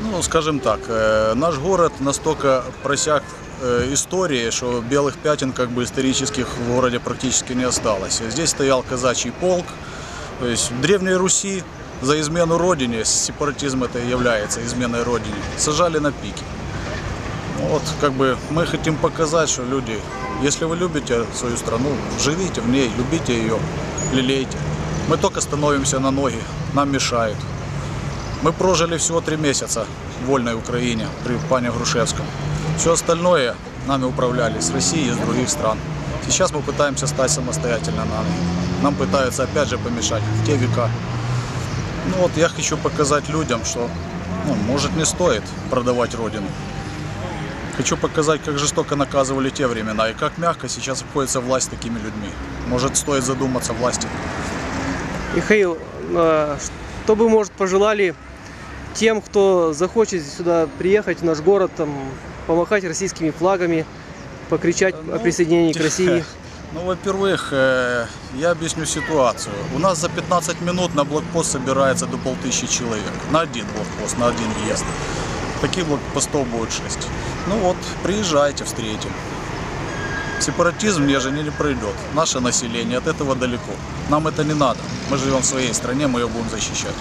Ну, скажем так, э, наш город настолько просяк э, историей, что белых пятен как бы исторических в городе практически не осталось. Здесь стоял казачий полк, то есть в Древней Руси за измену родине, сепаратизм это является изменой родине, сажали на пики. Ну, Вот, как бы мы хотим показать, что люди, если вы любите свою страну, живите в ней, любите ее, лелейте. Мы только становимся на ноги, нам мешают. Мы прожили всего три месяца в вольной Украине при пане Грушевском. Все остальное нами управляли с России и с других стран. Сейчас мы пытаемся стать самостоятельно на ноги. Нам пытаются опять же помешать в те века. Ну вот я хочу показать людям, что ну, может не стоит продавать Родину. Хочу показать, как жестоко наказывали те времена и как мягко сейчас обходится власть такими людьми. Может стоит задуматься власти. Михаил, а, что бы, может, пожелали тем, кто захочет сюда приехать, в наш город, там, помахать российскими флагами, покричать о Ну, присоединении к России? Ну, во-первых, э, я объясню ситуацию. У нас за 15 минут на блокпост собирается до полтысячи человек. На один блокпост, на один въезд. Таких блокпостов будет 6. Ну вот, приезжайте, встретим. Сепаратизм в Нежине не пройдет. Наше население от этого далеко. Нам это не надо. Мы живем в своей стране, мы ее будем защищать.